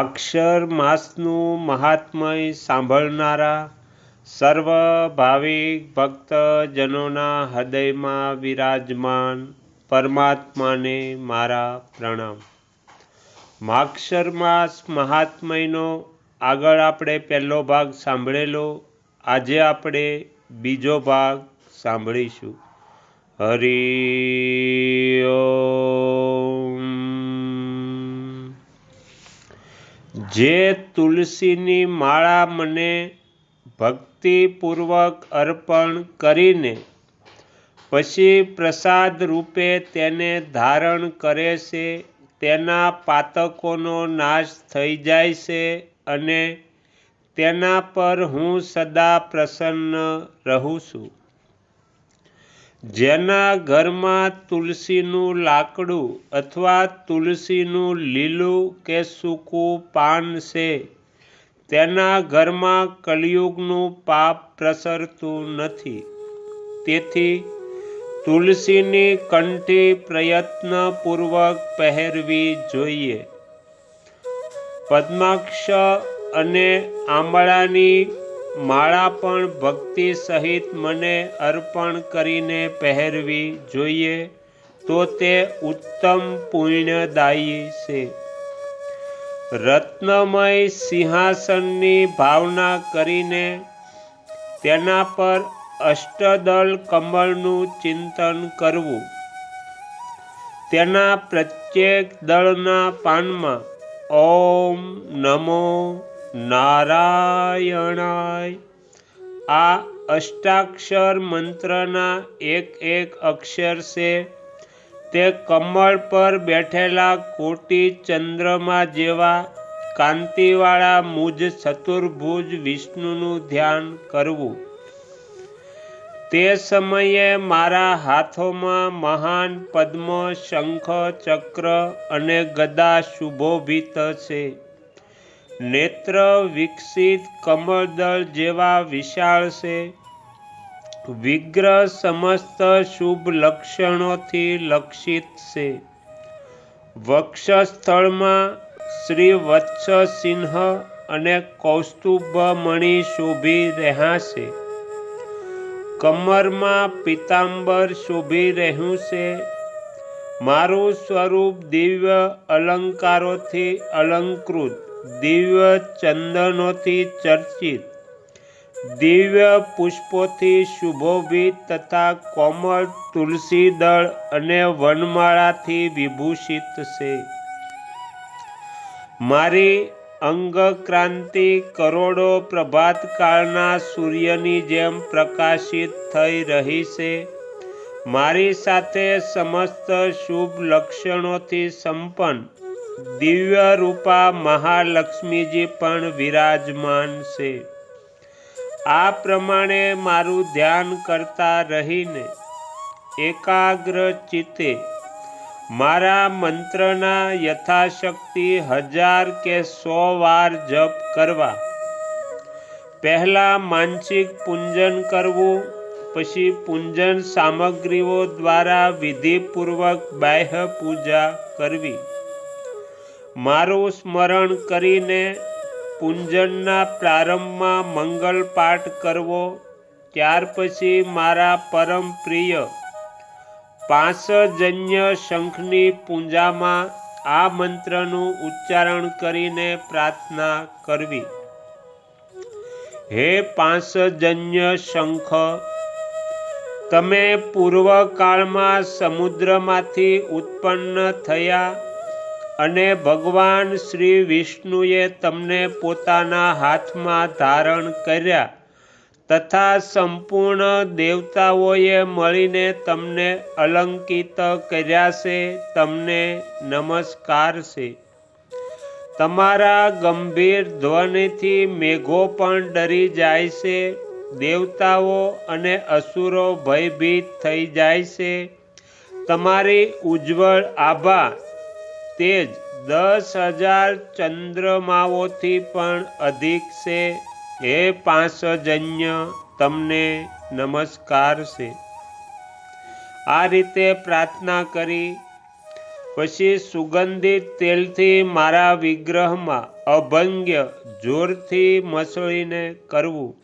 માક્ષર માસનું મહાત્મય સાંભળનારા સર્વ ભાવિક ભક્તજનોના હૃદયમાં વિરાજમાન પરમાત્માને મારા પ્રણામ. માક્ષર માસ મહાત્મયનો આગળ આપણે પહેલો ભાગ સાંભળેલો, આજે આપણે બીજો ભાગ સાંભળીશું. હરિ જે તુલસીની માળા મને ભક્તિપૂર્વક અર્પણ કરીને પછી પ્રસાદ રૂપે તેને ધારણ કરે છે, તેના પાતકોનો નાશ થઈ જાય છે અને તેના પર હું સદા પ્રસન્ન રહું છું. જેના ઘરમાં તુલસીનું લાકડું અથવા તુલસીનું લીલું કે સૂકું પાન છે, તેના ઘરમાં કલયુગનું પાપ પ્રસરતું નથી. તેથી તુલસીની કંઠી પ્રયત્નપૂર્વક પહેરવી જોઈએ. પદ્માક્ષ અને આંબળાની માળા પણ ભક્તિ સહિત મને અર્પણ કરીને પહેરવી જોઈએ, તો તે ઉત્તમ પુણ્યદાયી છે. રત્નમય સિંહાસનની ભાવના કરીને તેના પર અષ્ટદળ કમળનું ચિંતન કરવું. તેના પ્રત્યેક દળના પાનમાં ઓમ નમો નારાયણાય. આ અષ્ટાક્ષર મંત્રના એક એક અક્ષર છે. તે કમળ પર બેઠેલા કોટી ચંદ્રમા જેવા કાંતિવાળા મુજ ચતુર્ભુજ વિષ્ણુનું ધ્યાન કરવું. તે સમયે મારા હાથોમાં મહાન પદ્મ, શંખ, ચક્ર અને ગદા શુભોભિત છે. નેત્ર વિકસિત કમળદળ જેવા વિશાળ છે. વિગ્રહ સમસ્ત શુભ લક્ષણોથી લક્ષિત છે. વક્ષસ્થળમાં શ્રી વત્સ સિંહ અને કૌસ્તુભ મણિ શોભી રહ્યા છે. કમરમાં પિતાંબર શોભી રહ્યું છે. મારું સ્વરૂપ દિવ્ય અલંકારોથી અલંકૃત. દિવ્ય ચંદનોથી ચર્ચિત, દિવ્ય પુષ્પોથી શુભોભિત તથા કોમળ તુલસી દળ અને વનમાળાથી વિભૂષિત છે. મારી અંગક્રાંતિ કરોડો પ્રભાતકાળના સૂર્યની જેમ પ્રકાશિત થઈ રહી છે. મારી સાથે સમસ્ત શુભ લક્ષણોથી સંપન્ન દિવ્ય રૂપા મહાલક્ષ્મીજી પણ વિરાજમાન છે. આ પ્રમાણે મારું ધ્યાન કરતા રહીને એકાગ્ર ચિત્તે મારા મંત્રના યથાશક્તિ હજાર કે સો વાર જપ કરવા. પહેલાં માનસિક પૂંજન કરવું, પછી પૂંજન સામગ્રીઓ દ્વારા વિધિપૂર્વક બાહ્ય પૂજા કરવી. મારું સ્મરણ કરીને પૂંજનના પ્રારંભમાં મંગલ પાઠ કરવો, ત્યાર પછી મારા પરમ પ્રિય પાંસજન્ય શંખની પૂજામાં આ મંત્રનું ઉચ્ચારણ કરીને પ્રાર્થના કરવી. હે પાંસજન્ય શંખ, તમે પૂર્વકાળમાં સમુદ્રમાંથી ઉત્પન્ન થયા અને ભગવાન શ્રી વિષ્ણુએ તમને પોતાના હાથમાં ધારણ કર્યા તથા સંપૂર્ણ દેવતાઓએ મળીને તમને અલંકિત કર્યા છે, તમને નમસ્કાર છે. તમારા ગંભીર ધ્વનિથી મેઘો પણ ડરી જાય છે, દેવતાઓ અને અસુરો ભયભીત થઈ જાય છે. તમારી ઉજ્જવળ આભા તેજ દસ હજાર ચંદ્રમાઓથી પણ અધિક છે. હે પાંચજન્ય તમને નમસ્કાર છે. આ રીતે પ્રાર્થના કરી. પછી સુગંધિત તેલથી મારા વિગ્રહમાં અભંગ્ય જોરથી મસળીને કરવું.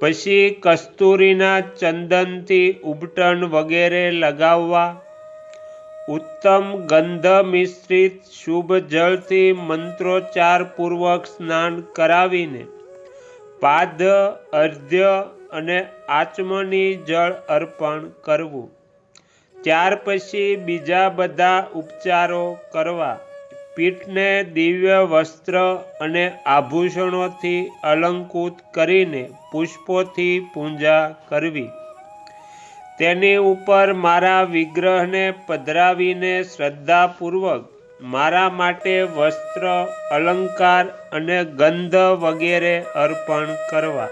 પછી કસ્તુરીના ચંદનથી ઉબટન વગેરે લગાવવા. ઉત્તમ ગંધ મિશ્રિત શુભ જળથી મંત્રોચ્ચાર પૂર્વક સ્નાન કરાવીને પાદ, અર્ધ્ય અને આચમની જળ અર્પણ કરવું. ત્યાર પછી બીજા બધા ઉપચારો કરવા. પીઠને દિવ્ય વસ્ત્ર અને આભૂષણોથી અલંકૃત કરીને પુષ્પોથી પૂજા કરવી. તેની ઉપર મારા વિગ્રહને પધરાવીને શ્રદ્ધાપૂર્વક મારા માટે વસ્ત્ર, અલંકાર અને ગંધ વગેરે અર્પણ કરવા.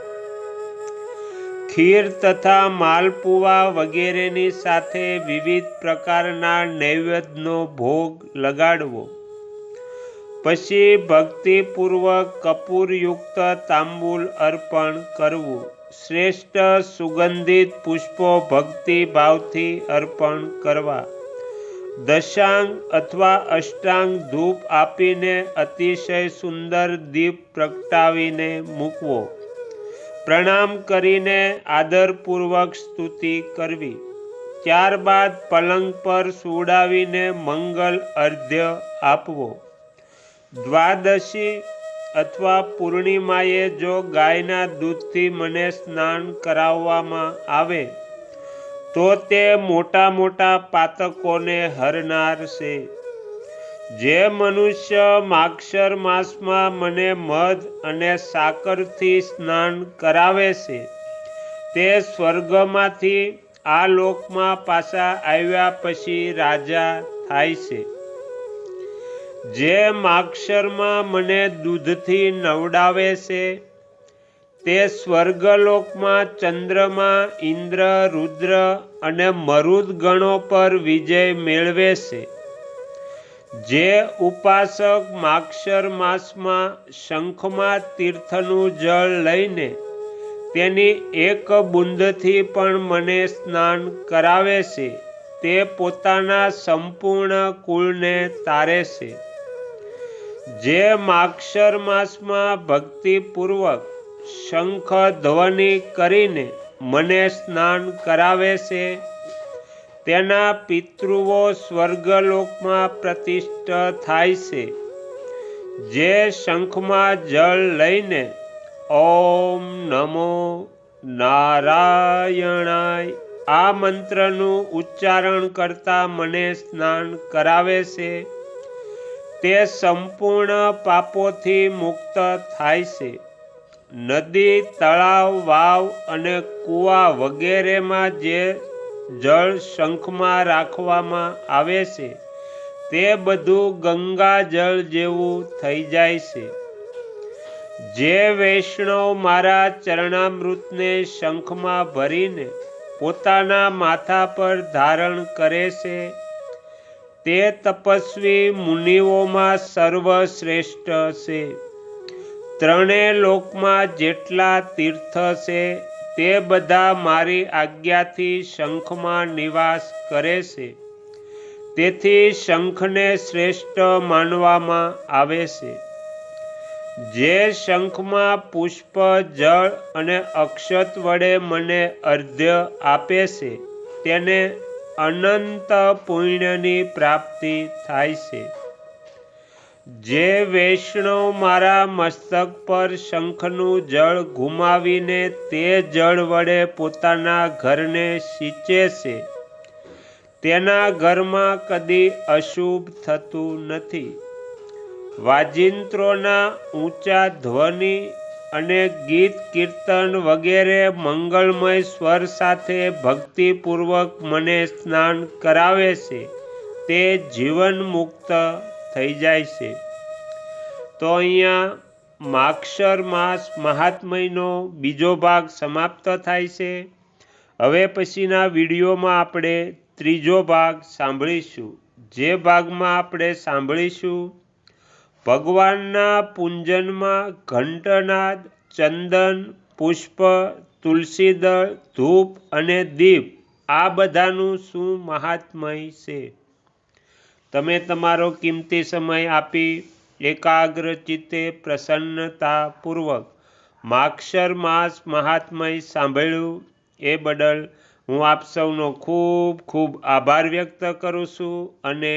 ખીર તથા માલપુવા વગેરેની સાથે વિવિધ પ્રકારના નૈવેદ્યનો ભોગ લગાડવો. પછી ભક્તિપૂર્વક કપૂરયુક્ત તાંબુલ અર્પણ કરવું. શ્રેષ્ઠ સુગંધિત પુષ્પો ભક્તિ ભાવથી અર્પણ કરવા. દશાંગ અથવા અષ્ટાંગ ધૂપ આપીને અતિશય સુંદર દીપ પ્રગટાવીને મૂકવો. પ્રણામ કરીને આદરપૂર્વક સ્તુતિ કરવી. ત્યારબાદ પલંગ પર સુડાવીને મંગલ અર્ધ્ય આપવો. દ્વાદશી અથવા પૂર્ણિમાએ જો ગાયના દૂધથી મને સ્નાન કરાવવામાં આવે, તો તે મોટા મોટા પાતકોને હરનાર છે જે મનુષ્ય માક્ષર માસમાં મને મધ અને સાકરથી સ્નાન કરાવે છે, તે સ્વર્ગમાંથી આ લોકમાં પાછા આવ્યા પછી રાજા થાય છે. જે માક્ષરમાં મને દૂધથી નવડાવે છે, તે સ્વર્ગલોકમાં ચંદ્રમાં, ઇન્દ્ર, રુદ્ર અને મરુદ ગણો પર વિજય મેળવે છે. જે ઉપાસક માક્ષર માસમાં શંખમાં તીર્થનું જળ લઈને તેની એક બુંદથી પણ મને સ્નાન કરાવે છે, તે પોતાના સંપૂર્ણ કુળને તારે છે. જે માક્ષર માસમાં ભક્તિપૂર્વક શંખ ધ્વનિ કરીને મને સ્નાન કરાવે છે. તેના પિતૃઓ સ્વર્ગલોકમાં પ્રતિષ્ઠ થાય છે. જે શંખમાં જળ લઈને ઓમ નમો નારાયણાય આ મંત્રનું ઉચ્ચારણ કરતા મને સ્નાન કરાવે છે. તે સંપૂર્ણ પાપોથી મુક્ત થાય છે. નદી, તળાવ, વાવ અને કૂવા વગેરેમાં જે જળ શંખમાં રાખવામાં આવે છે, તે બધું ગંગા જળ જેવું થઈ જાય છે. જે વૈષ્ણવ મારા ચરણામૃતને શંખમાં ભરીને પોતાના માથા પર ધારણ કરે છે તે તપસ્વી મુનિઓમાં સર્વશ્રેષ્ઠ છે. ત્રણેય લોકમાં જેટલા તીર્થ છે, તે બધા મારી આજ્ઞાથી શંખમાં નિવાસ કરે છે. તેથી શંખને શ્રેષ્ઠ માનવામાં આવે છે. જે શંખમાં પુષ્પ, જળ અને અક્ષત વડે મને અર્ધ્ય આપે છે, તેને અનંત પુણ્યની પ્રાપ્તિ થાય છે. જે વૈષ્ણવ મારા મસ્તક પર શંખનું જળ ઘુમાવીને તે જળ વડે પોતાના ઘરને સિંચે છે. તેના ઘરમાં કદી અશુભ થતું નથી. વાજિંત્રોના ઊંચા ધ્વનિ અને ગીત, કીર્તન વગેરે મંગળમય સ્વર સાથે ભક્તિપૂર્વક મને સ્નાન કરાવે છે. તે જીવન મુક્ત થઈ જાય છે. તો અહીંયા માક્ષર માસ મહાત્મયનો બીજો ભાગ સમાપ્ત થાય છે. હવે પછીના વિડીયોમાં આપણે ત્રીજો ભાગ સાંભળીશું. જે ભાગમાં આપણે સાંભળીશું ભગવાનના પૂંજનમાં ઘંટનાદ, ચંદન, પુષ્પ, તુલસીદળ, ધૂપ અને દીપ આ બધાનું શું મહાત્મય છે? તમે તમારો કિંમતી સમય આપી એકાગ્ર ચિત્તે પ્રસન્નતાપૂર્વક માક્ષર માસ મહાત્મય સાંભળ્યું એ બદલ હું આપ સૌનો ખૂબ ખૂબ આભાર વ્યક્ત કરું છું અને